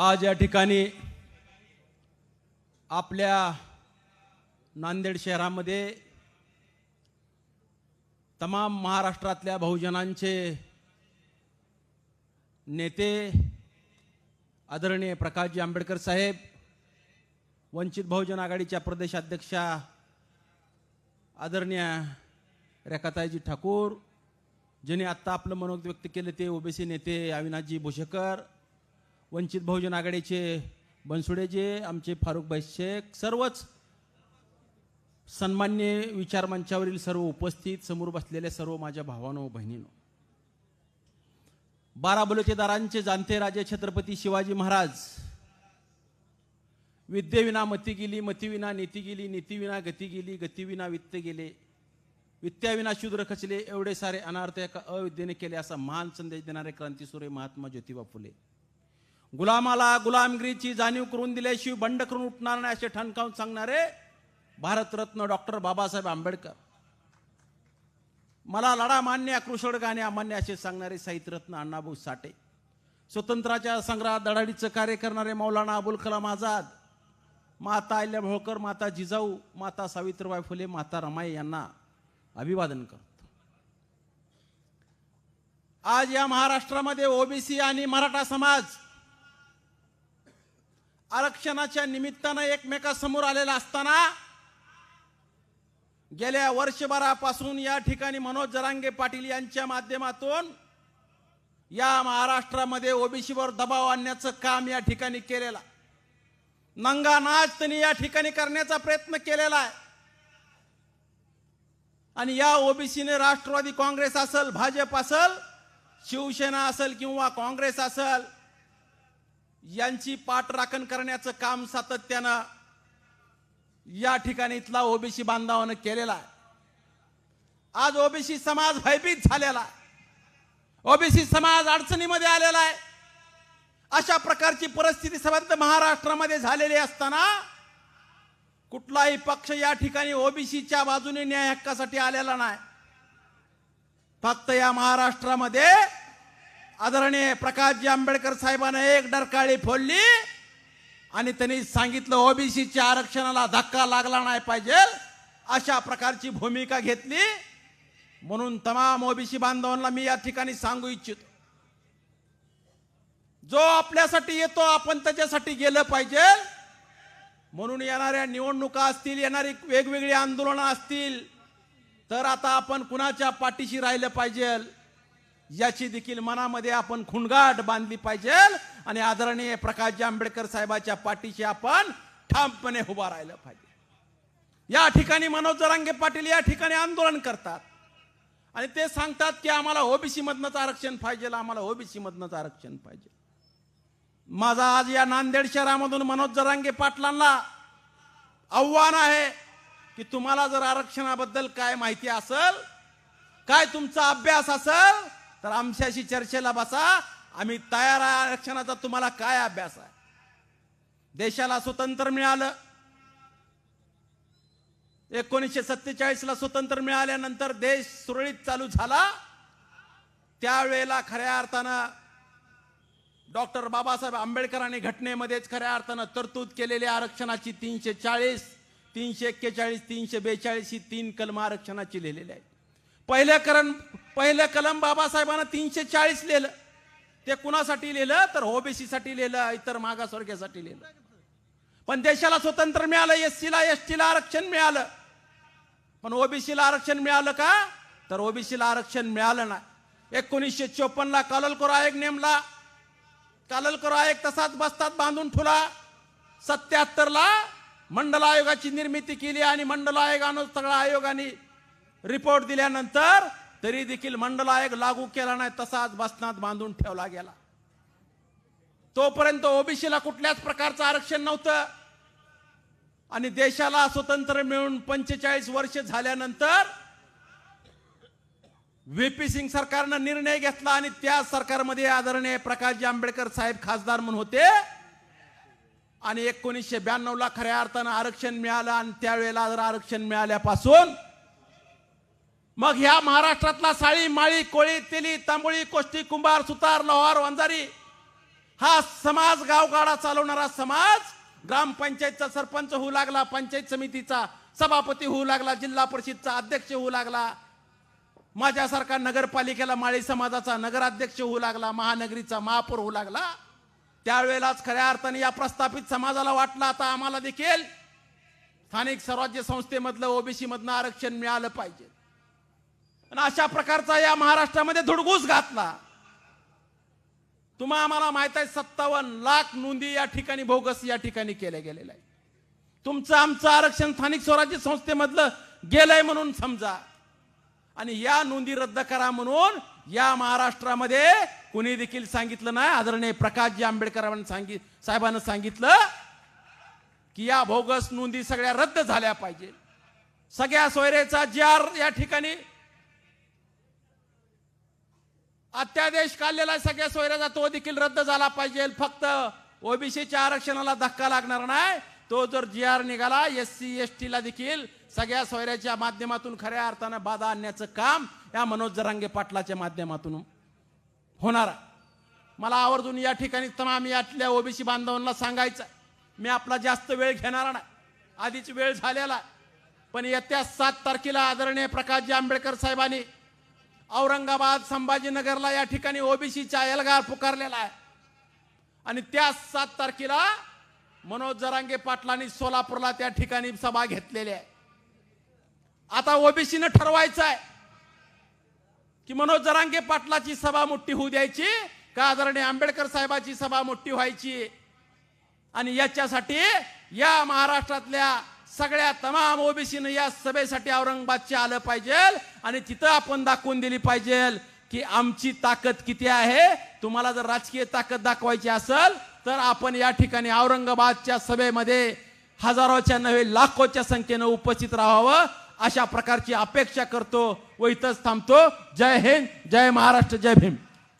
आज या ठिकाणी आपल्या नांदेड शहरामध्ये तमाम महाराष्ट्रातल्या बहुजनांचे नेते आदरणीय प्रकाशजी आंबेडकर साहेब वंचित बहुजन आघाडीच्या प्रदेशाध्यक्षा आदरणीय रेखाताईजी ठाकूर ज्यांनी आत्ता आपलं मनोगत व्यक्त केलं ते ओबीसी नेते अविनाशजी भोसेकर वंचित बहुजन आघाडीचे बनसुडेजे आमचे फारुखभाई शेख सर्वच सन्मान्य विचार मंचावरील सर्व उपस्थित समोर बसलेल्या सर्व माझ्या भावानो बहिणीनो. बारा बलुतेदारांचे जाणते राजे छत्रपती शिवाजी महाराज. विद्येविना मती गेली मतीविना नीती गेली नीतीविना गती गेली गतीविना वित्त गेले. वित्त्याविना शूद्र खचले एवढे सारे अनार्थ एका अविद्येने केले असा महान संदेश देणारे क्रांतीसूर्य महात्मा ज्योतिबा फुले. गुलामाला गुलामगिरीची जाणीव करून दिल्याशिवाय बंड करून उठणार नाही असे ठणकावून सांगणारे भारतरत्न डॉक्टर बाबासाहेब आंबेडकर. मला लढा मान्य कृषड गाणे अमान्य असे सांगणारे साहित्यरत्न अण्णाभाऊ साठे. स्वतंत्राच्या संग्रहात दडाडीचं कार्य करणारे मौलाना अबुल कलाम आझाद माता अहिल्या होळकर माता जिजाऊ माता सावित्रीबाई फुले माता रमाई यांना अभिवादन करतो. आज या महाराष्ट्रामध्ये ओबीसी आणि मराठा समाज आरक्षणाच्या निमित्तानं एकमेकासमोर आलेला असताना गेल्या वर्षभरापासून या ठिकाणी मनोज जरांगे पाटील यांच्या माध्यमातून या महाराष्ट्रामध्ये ओबीसीवर दबाव आणण्याचं काम या ठिकाणी केलेला नंगा नाच त्यांनी या ठिकाणी करण्याचा प्रयत्न केलेला आहे. आणि या ओबीसीने राष्ट्रवादी काँग्रेस असल भाजप असल शिवसेना असेल किंवा काँग्रेस असेल यांची पाठराखण करण्याचं काम सातत्यानं या ठिकाणी इथला ओबीसी बांधवानं केलेला आहे. आज ओबीसी समाज भयभीत झालेला आहे. ओबीसी समाज अडचणीमध्ये आलेला आहे. अशा प्रकारची परिस्थिती संबंध महाराष्ट्रामध्ये झालेली असताना कुठलाही पक्ष या ठिकाणी ओबीसीच्या बाजूने न्याय हक्कासाठी आलेला नाही. फक्त या महाराष्ट्रामध्ये आदरणीय प्रकाशजी आंबेडकर साहेबांना एक डरकाळी फोडली आणि त्यांनी सांगितलं ओबीसीच्या आरक्षणाला धक्का लागला नाही पाहिजे अशा प्रकारची भूमिका घेतली. म्हणून तमाम ओबीसी बांधवांना मी या ठिकाणी सांगू इच्छितो. जो आपल्यासाठी येतो आपण त्याच्यासाठी गेलं पाहिजे. म्हणून येणाऱ्या निवडणुका असतील येणारी वेगवेगळी आंदोलनं असतील तर आता आपण कुणाच्या पाठीशी राहिलं पाहिजे? याची देखील मनामध्ये आपण खुणगाट बांधली पाहिजे. आणि आदरणीय प्रकाशजी आंबेडकर साहेबाच्या पाठीशी आपण ठामपणे उभा राहिलं पाहिजे. या ठिकाणी मनोज जरांगे पाटील या ठिकाणी आंदोलन करतात. आणि ते सांगतात की आम्हाला ओबीसी मधनंच आरक्षण पाहिजे आम्हाला ओबीसी मधनंच आरक्षण पाहिजे. माझा आज या नांदेड शहरामधून मनोज जरांगे पाटलांना आव्हान आहे की तुम्हाला जर आरक्षणाबद्दल काय माहिती असेल काय तुमचा अभ्यास असेल तर आमच्याशी चर्चेला बसा. आम्ही तयार आहे आरक्षणाचा. तुम्हाला काय अभ्यास आहे? देशाला स्वतंत्र मिळालं. एकोणीसशे सत्तेचाळीसला स्वतंत्र मिळाल्यानंतर देश सुरळीत चालू झाला. त्यावेळेला खऱ्या अर्थानं डॉक्टर बाबासाहेब आंबेडकरांनी घटनेमध्येच खऱ्या अर्थानं तरतूद केलेली आरक्षणाची तीनशे चाळीस तीनशे एक्केचाळीस तीनशे बेचाळीस ही तीन कलम आरक्षणाची लिहिलेली आहे पहिलं करण पहिलं कलम बाबासाहेबांना तीनशे चाळीस लिहिलं. ते कुणासाठी लिहिलं? तर ओबीसीसाठी लिहिलं इतर मागासवर्गीयासाठी लिहिलं. पण देशाला स्वतंत्र मिळालं एस सीला एस टीला आरक्षण मिळालं. पण ओबीसीला आरक्षण मिळालं का? तर ओबीसीला आरक्षण मिळालं नाही. एकोणीसशे चोपन्नला काललकोर आयोग नेमला. काललकोर आयोग तसाच बसतात बांधून ठुला. सत्याहत्तरला मंडल आयोगाची निर्मिती केली आणि मंडल आयोगानं सगळ्या आयोगाने रिपोर्ट दिल्यानंतर तरी देखील मंडल आयोग लागू केला नाही तसाच बसनात बांधून ठेवला गेला. तोपर्यंत ओबीसीला कुठल्याच प्रकारचं आरक्षण नव्हतं. आणि देशाला स्वतंत्र मिळून पंचेचाळीस वर्ष झाल्यानंतर व्हीपी सिंग सरकारनं निर्णय घेतला आणि त्या सरकारमध्ये आदरणीय प्रकाशजी आंबेडकर साहेब खासदार म्हणून होते. आणि एकोणीसशे ब्याण्णव ला खऱ्या अर्थानं आरक्षण मिळालं आणि त्यावेळेला जर आरक्षण मिळाल्यापासून मग ह्या महाराष्ट्रातला साळी माळी कोळी तेली तांबोळी कोष्टी कुंभार सुतार लोहार वंजारी हा समाज गावगाडा चालवणारा समाज ग्रामपंचायतचा सरपंच होऊ लागला पंचायत समितीचा सभापती होऊ लागला जिल्हा परिषदचा अध्यक्ष होऊ लागला माझ्यासारखा नगरपालिकेला माळी समाजाचा नगराध्यक्ष होऊ लागला महानगरीचा महापौर होऊ लागला त्यावेळेलाच खऱ्या अर्थाने या प्रस्थापित समाजाला वाटलं आता आम्हाला देखील स्थानिक स्वराज्य संस्थेमधलं ओबीसीमधनं आरक्षण मिळालं पाहिजे. अशा प्रकारचा या महाराष्ट्रामध्ये धुडगूस घातला. तुम्हा आम्हाला माहीत आहे सत्तावन्न लाख नोंदी या ठिकाणी बोगस या ठिकाणी केल्या गेलेल्या आहे तुमचं आमचं आरक्षण स्थानिक स्वराज्य संस्थेमधलं गेलंय म्हणून समजा. आणि या नोंदी रद्द करा म्हणून या महाराष्ट्रामध्ये कुणी देखील सांगितलं नाही. आदरणीय प्रकाशजी आंबेडकरांनी सांगित साहेबांना सांगितलं की या भोगस नोंदी सगळ्या रद्द झाल्या पाहिजे. सगळ्या सोयरेचा जी आर या ठिकाणी अत्यादेश काढलेला आहे. सगळ्या सोयऱ्याचा तो देखील रद्द झाला पाहिजे. फक्त ओबीसीच्या आरक्षणाला धक्का लागणार नाही. तो जर जी आर निघाला एस सी एस टीला देखील सगळ्या सोयऱ्याच्या माध्यमातून खऱ्या अर्थानं बाधा आणण्याचं काम या मनोज जरांगे पाटलाच्या माध्यमातून होणार मला आवर्जून या ठिकाणी तमाम यातल्या ओबीसी बांधवांना सांगायचं मी आपला जास्त वेळ घेणार नाही. आधीच वेळ झालेला पण येत्या सात तारखेला आदरणीय प्रकाशजी आंबेडकर साहेबांनी औरंगाबाद संभाजीनगरला या ठिकाणी ओबीसीचा एल्गार पुकारलेला आहे. आणि त्या सात तारखेला मनोज जरांगे पाटलांनी सोलापूरला त्या ठिकाणी सभा घेतलेली आहे. आता ओबीसीनं ठरवायचं आहे की मनोज जरांगे पाटलाची सभा मोठी होऊ द्यायची का आदरणीय आंबेडकर साहेबाची सभा मोठी व्हायची? आणि याच्यासाठी या महाराष्ट्रातल्या सगळ्या तमाम ओबीसीनं या सभेसाठी औरंगाबादचे आलं पाहिजे. आणि तिथं आपण दाखवून दिली पाहिजे की आमची ताकद किती आहे. तुम्हाला जर राजकीय ताकद दाखवायची असेल तर आपण या ठिकाणी औरंगाबादच्या सभेमध्ये हजारोच्या नव्हे लाखोच्या संख्येनं उपस्थित राहावं. अशा प्रकारची अपेक्षा करतो व इथंच थांबतो. जय हिंद जय महाराष्ट्र जय भीम.